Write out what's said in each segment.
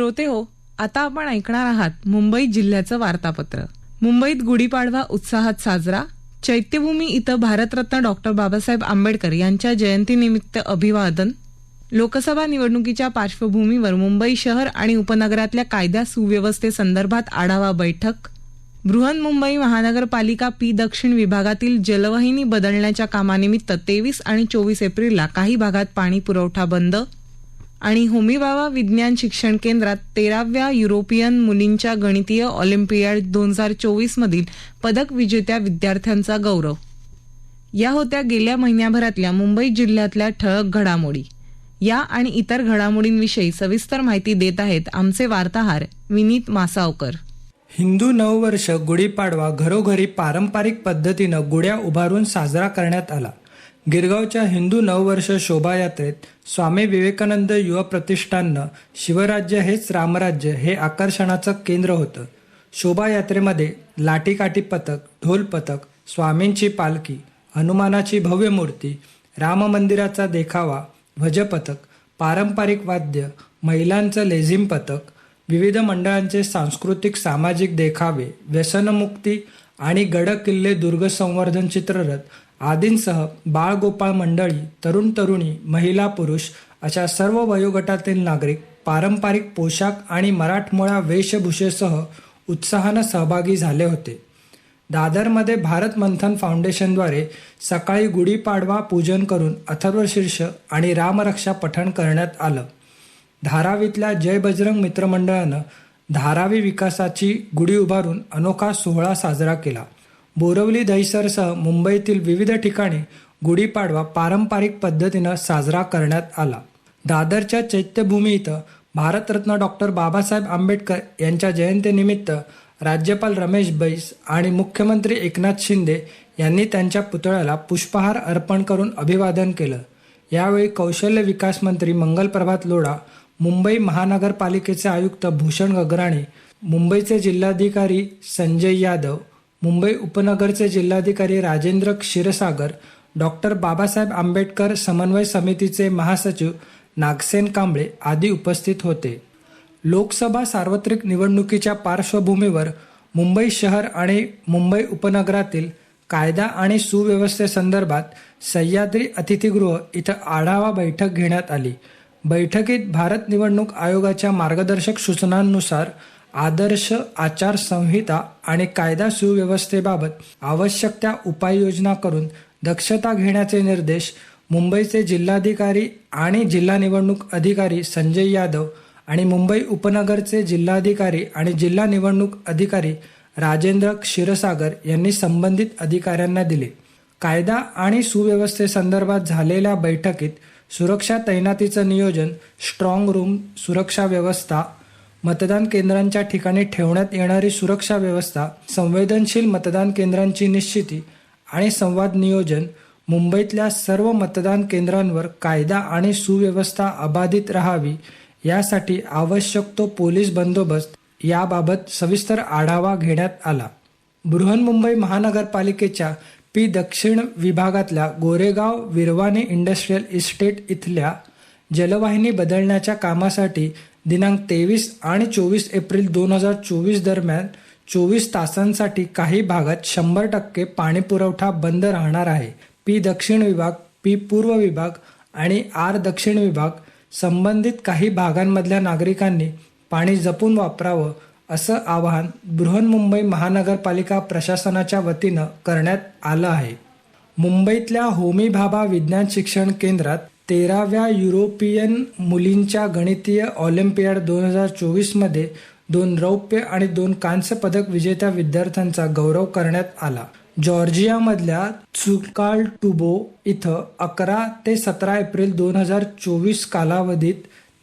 श्रोते हो आता आपण ऐकणार आहात मुंबई जिल्ह्याचं वार्तापत्र. मुंबईत गुढीपाडवा उत्साहात साजरा. चैत्यभूमी इथं भारतरत्न डॉक्टर बाबासाहेब आंबेडकर यांच्या जयंतीनिमित्त अभिवादन. लोकसभा निवडणुकीच्या पार्श्वभूमीवर मुंबई शहर आणि उपनगरातल्या कायदा सुव्यवस्थेसंदर्भात आढावा बैठक. बृहन्मुंबई महानगरपालिका पी दक्षिण विभागातील जलवाहिनी बदलण्याच्या कामानिमित्त तेवीस आणि चोवीस एप्रिलला काही भागात पाणी पुरवठा बंद. आणि होमीबाबा विज्ञान शिक्षण केंद्रात तेराव्या युरोपियन मुलींच्या गणितीय ऑलिम्पियाड दोन हजार चोवीस मधील पदक विजेत्या विद्यार्थ्यांचा गौरव. या होत्या गेल्या महिन्याभरातल्या मुंबई जिल्ह्यातल्या ठळक घडामोडी. या आणि इतर घडामोडींविषयी सविस्तर माहिती देत आहेत आमचे वार्ताहर विनीत मासावकर. हिंदू नववर्ष गुढीपाडवा घरोघरी पारंपरिक पद्धतीनं गुढ्या उभारून साजरा करण्यात आला. गिरगावच्या हिंदू नववर्ष शोभायात्रेत स्वामी विवेकानंद युवा प्रतिष्ठाननं शिवराज्य हेच रामराज्य हे आकर्षणाचं केंद्र होतं. शोभायात्रेमध्ये लाठीकाठी पथक ढोल पथक स्वामींची पालखी हनुमानाची भव्य मूर्ती राम मंदिराचा देखावा ध्वजपथक पारंपरिक वाद्य महिलांचं लेझिम पथक विविध मंडळांचे सांस्कृतिक सामाजिक देखावे व्यसनमुक्ती आणि गड किल्ले दुर्ग संवर्धन चित्ररथ आदींसह बाळगोपाळ मंडळी तरुण तरुणी महिला पुरुष अशा सर्व वयोगटातील नागरिक पारंपरिक पोशाख आणि मराठमोळा वेशभूषेसह उत्साहानं सहभागी झाले होते. दादरमध्ये भारत मंथन फाउंडेशनद्वारे सकाळी गुढीपाडवा पूजन करून अथर्वशीर्ष आणि रामरक्षा पठण करण्यात आलं. धारावीतल्या जय बजरंग मित्रमंडळानं धारावी विकासाची गुढी उभारून अनोखा सोहळा साजरा केला. बोरवली दहिसरसह मुंबईतील विविध ठिकाणी गुढीपाडवा पारंपरिक पद्धतीनं साजरा करण्यात आला. दादरच्या चैत्यभूमी इथं भारतरत्न डॉक्टर बाबासाहेब आंबेडकर यांच्या जयंतीनिमित्त राज्यपाल रमेश बैस आणि मुख्यमंत्री एकनाथ शिंदे यांनी त्यांच्या पुतळ्याला पुष्पहार अर्पण करून अभिवादन केलं. यावेळी कौशल्य विकास मंत्री मंगलप्रभात लोढा मुंबई महानगरपालिकेचे आयुक्त भूषण गगराणी मुंबईचे जिल्हाधिकारी संजय यादव मुंबई उपनगरचे जिल्हाधिकारी राजेंद्र क्षीरसागर डॉक्टर बाबासाहेब आंबेडकर समन्वय समितीचे महासचिव नागसेन कांबळे आदी उपस्थित होते. लोकसभा सार्वत्रिक निवडणुकीच्या पार्श्वभूमीवर मुंबई शहर आणि मुंबई उपनगरातील कायदा आणि सुव्यवस्थेसंदर्भात सह्याद्री अतिथीगृह इथं आढावा बैठक घेण्यात आली. बैठकीत भारत निवडणूक आयोगाच्या मार्गदर्शक सूचनांनुसार आदर्श आचारसंहिता आणि कायदा सुव्यवस्थेबाबत आवश्यक त्या उपाययोजना करून दक्षता घेण्याचे निर्देश मुंबईचे जिल्हाधिकारी आणि जिल्हा निवडणूक अधिकारी संजय यादव आणि मुंबई उपनगरचे जिल्हाधिकारी आणि जिल्हा निवडणूक अधिकारी राजेंद्र क्षीरसागर यांनी संबंधित अधिकाऱ्यांना दिले. कायदा आणि सुव्यवस्थेसंदर्भात झालेल्या बैठकीत सुरक्षा तैनातीचं नियोजन स्ट्रॉंग रूम सुरक्षा व्यवस्था मतदान केंद्रांच्या ठिकाणी ठेवण्यात येणारी सुरक्षा व्यवस्था संवेदनशील मतदान केंद्रांची निश्चिती आणि संवाद नियोजन मुंबईतल्या सर्व मतदान केंद्रांवर कायदा आणि सुव्यवस्था अबाधित राहावी यासाठी आवश्यक तो पोलीस बंदोबस्त याबाबत सविस्तर आढावा घेण्यात आला. बृहन्मुंबई महानगरपालिकेच्या पी दक्षिण विभागातल्या गोरेगाव विरवाने इंडस्ट्रीयल इस्टेट इथल्या जलवाहिनी बदलण्याच्या कामासाठी दिनांक तेवीस आणि चोवीस एप्रिल दोन हजार चोवीस दरम्यान चोवीस तासांसाठी काही भागात शंभर टक्के पाणी पुरवठा बंद राहणार आहे. पी दक्षिण विभाग पी पूर्व विभाग आणि आर दक्षिण विभाग संबंधित काही भागांमधल्या नागरिकांनी पाणी जपून वापरावं असं आवाहन बृहन्मुंबई महानगरपालिका प्रशासनाच्या वतीनं करण्यात आलं आहे. मुंबईतल्या होमी भाभा विज्ञान शिक्षण केंद्रात तेराव्या युरोपियन मुलींच्या गणितीय ऑलिम्पियाड दोन हजार चोवीसमध्ये दोन रौप्य आणि दोन कांस्य पदक विजेत्या विद्यार्थ्यांचा गौरव करण्यात आला. जॉर्जियामधल्या चुकाल टुबो इथं अकरा ते सतरा एप्रिल दोन हजार चोवीस कालावधीत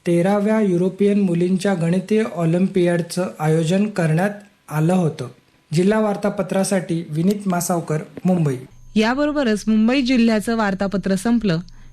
तेराव्या युरोपियन मुलींच्या गणितीय ऑलिम्पियाडचं आयोजन करण्यात आलं होतं. जिल्हा वार्तापत्रासाठी विनीत मासावकर मुंबई. याबरोबरच मुंबई जिल्ह्याचं वार्तापत्र संपलं.